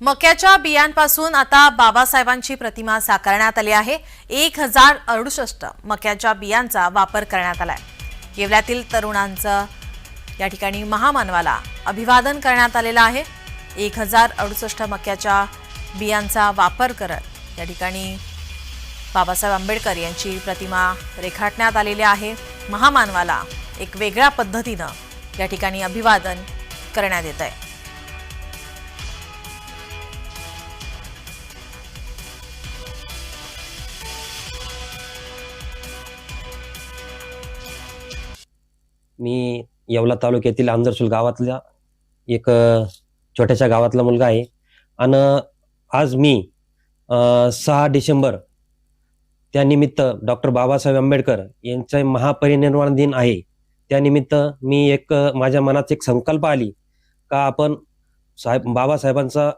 मक्याच्या बियांपासून आता बाबासाहेबांची प्रतिमा साकारण्यात आली आहे. एक हजार अडुसष्ट मक्याच्या बियांचा वापर करण्यात आलाय. येवल्यातील तरुणांचं या ठिकाणी महामानवाला अभिवादन करण्यात आलेलं आहे. एक हजार अडुसष्ट मक्याच्या बियांचा वापर करत या ठिकाणी बाबासाहेब आंबेडकर यांची प्रतिमा रेखाटण्यात आलेली आहे. महामानवाला एक वेगळ्या पद्धतीनं या ठिकाणी अभिवादन करण्यात येत आहे मी येवला तालुक्यातील आंजरसूल गावातल्या एक छोट्याशा गावातला मुलगा आहे. आणि आज मी सहा डिसेंबर त्यानिमित्त डॉक्टर बाबासाहेब आंबेडकर यांचा महापरिनिर्वाण दिन आहे. त्यानिमित्त मी एक माझ्या मनात एक संकल्प आली का आपण साहेब बाबासाहेबांचा